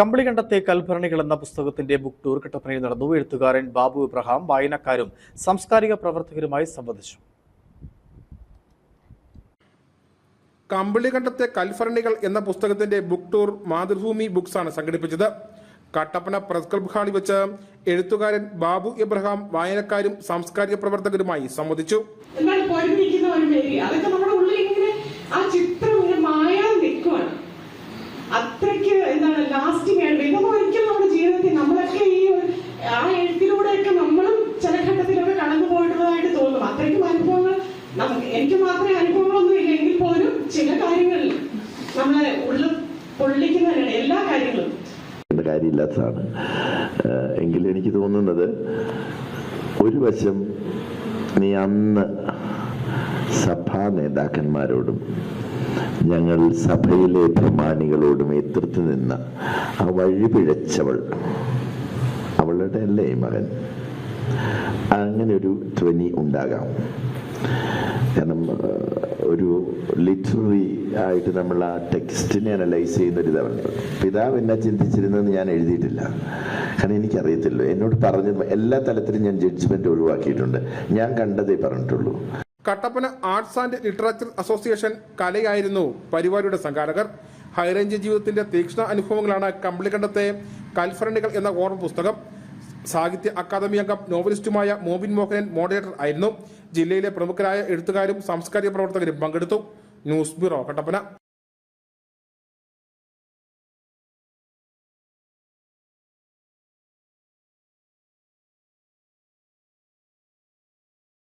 കമ്പിളികണ്ടത്തെ കൽഭരണികൾ എന്ന പുസ്തകത്തിന്റെ book tour കട്ടപ്പനയിൽ നടന്നു. എഴുത്തുകാരൻ ബാബു ഇബ്രഹാം വായനക്കാരും സാംസ്കാരിക പ്രവർത്തകരുമായി സംവദിച്ചു. കമ്പിളികണ്ടത്തെ കൽഭരണികൾ എന്ന പുസ്തകത്തിന്റെ ബുക്ക് ടൂർ മാതൃഭൂമി ബുക്സ് ആണ് സംഘടിപ്പിച്ചത്. കട്ടപ്പന പ്രസ് ക്ലബ് ഹാളിൽ വെച്ച് എഴുത്തുകാരൻ ബാബു ഇബ്രഹാം വായനക്കാരും സാംസ്കാരിക പ്രവർത്തകരുമായി സംവദിച്ചു. എന്നാൽ ഒരു എനിക്ക് മാത്രമേ അനുഭവങ്ങളൊന്നും ഇല്ലെങ്കിൽ പോലും ചില കാര്യങ്ങളിൽ നമ്മളെ ഉള്ളിൽ പൊള്ളിക്കുന്നതിനാണ് എല്ലാ കാര്യങ്ങളും. കാര്യമില്ലാത്തതാണ്. എങ്കിലും എനിക്ക് തോന്നുന്നത് ഒരു വശം നീ അന്ന് സഭാ നേതാക്കന്മാരോടും ഞങ്ങൾ സഭയിലെ പ്രമാണികളോടും എതിർത്ത് നിന്ന ആ വഴി പിഴച്ചവൾ അവളുടെ അല്ലേ മകൻ? അങ്ങനെ ഒരു ധ്വനി ഉണ്ടാകാം. കാരണം ഒരു ലിറ്റററി ആയിട്ട് നമ്മൾ ആ ടെക്സ്റ്റിനെ അനലൈസ് ചെയ്യുന്ന ഒരു ഇതാണ് പിതാവ് എന്നാ ചിന്തിച്ചിരുന്നെന്ന് ഞാൻ എഴുതിയിട്ടില്ല. കാരണം എനിക്കറിയത്തില്ല. എന്നോട് പറഞ്ഞത് എല്ലാ തലത്തിലും ഞാൻ ജഡ്ജ്മെന്റ് ഒഴിവാക്കിയിട്ടുണ്ട്. ഞാൻ കണ്ടതേ പറഞ്ഞിട്ടുള്ളൂ. Kattappana arts and literature association കലയായിരുന്നു പരിപാടിയുടെ സംഘാടകർ. ഹൈറേഞ്ച് ജീവിതത്തിന്റെ തീക്ഷ്ണ അനുഭവങ്ങളാണ് കമ്പിളിക്കണ്ടത്തെ കൽഫരണികൾ എന്ന ഓർമ്മ പുസ്തകം. സാഹിത്യ അക്കാദമി അംഗം നോവലിസ്റ്റുമായ മോബിൻ മോഹനൻ മോഡറേറ്റർ ആയിരുന്നു. ജില്ലയിലെ പ്രമുഖരായ എഴുത്തുകാരും സാംസ്കാരിക പ്രവർത്തകരും പങ്കെടുത്തു. News bureau Kattappana.